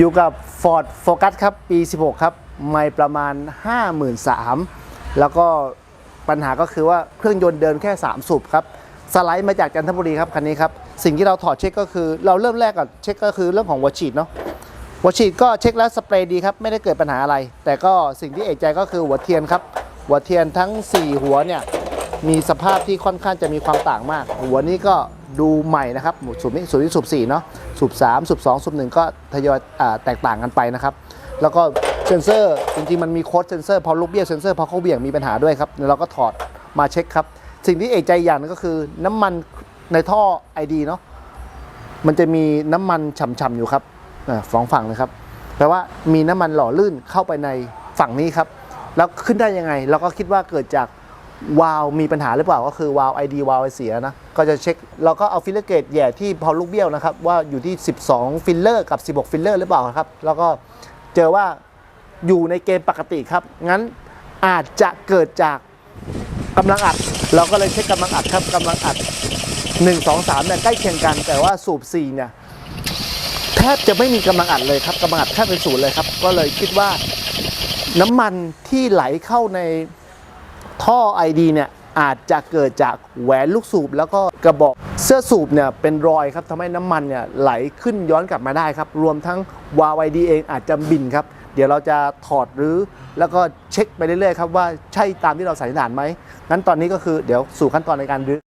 อยู่กับ Ford Focus ครับ ปี 16 ครับ ไม่ประมาณ 53,000แล้วก็ปัญหาก็คือว่าเครื่องยนต์เดินแค่ 3 สูบครับ สไลด์มาจากจันทบุรีครับ คันนี้ครับ สิ่งที่เราถอดเช็คก็คือ เราเริ่มแรกก่อนเช็คก็คือเรื่องของหัวฉีดเนาะหัวฉีดก็เช็คแล้วสเปรย์ดีครับ ไม่ได้เกิดปัญหาอะไร แต่ก็สิ่งที่เอกใจก็คือหัวเทียนครับ หัวเทียนทั้ง 4 หัวเนี่ยมีสภาพที่ค่อนข้างจะมีความต่างมาก หัวนี้ก็ ดูใหม่นะครับสูบนี้สูบนี้สูบ4เนาะสูบ3สูบ2สูบ1ก็ทยอยแตกต่างกันไปนะครับ แล้วก็เซนเซอร์จริงๆมันมีโค้ดเซนเซอร์พอลูกเบี้ยเซนเซอร์พอเขาเบี่ยงมีปัญหาด้วยครับเราก็ถอดมาเช็คครับ สิ่งที่เอกใจอย่างนึงก็คือน้ำมันในท่อ ID เนาะมันจะมีน้ำมันฉ่ำๆอยู่ครับสองฝั่งเลยครับแปลว่ามีน้ำมันหล่อลื่นเข้าไปในฝั่งนี้ครับ แล้วขึ้นได้ยังไง เราก็คิดว่าเกิดจาก วาล์วมีปัญหาหรือเปล่าก็คือวาล์วไอดีวาลเสียนะ ก็จะเช็คเราก็เอาฟิลเลอร์เกตแย่ที่พอลูกเบี้ยวนะครับ ว่าอยู่ที่ 12 ฟิลเลอร์กับ 16 ฟิลเลอร์หรือเปล่าครับ แล้วก็เจอว่าอยู่ในเกณฑ์ปกติครับ งั้นอาจจะเกิดจากกำลังอัด เราก็เลยเช็คกำลังอัดครับกำลังอัด 1 2 3เนี่ยใกล้เคียงกัน แต่ว่าสูบ4เนี่ยแทบจะไม่มีกำลังอัดเลยครับกำลังอัดแทบเป็นศูนย์เลยครับก็เลยคิดว่าน้ำมันที่ไหลเข้าใน ท่อไอดีเนี่ยอาจจะเกิดจากแหวนลูกสูบแล้วก็กระบอกเสื้อสูบเนี่ยเป็นรอยครับทำให้น้ำมันเนี่ยไหลขึ้นย้อนกลับมาได้ครับ รวมทั้งวาไวไอดีเองอาจจะบินครับ เดี๋ยวเราจะถอดหรือแล้วก็เช็คไปเรื่อยๆครับว่าใช่ตามที่เราสันนิษฐานไหมงั้นตอนนี้ก็คือเดี๋ยวสู่ขั้นตอนในการรื้อ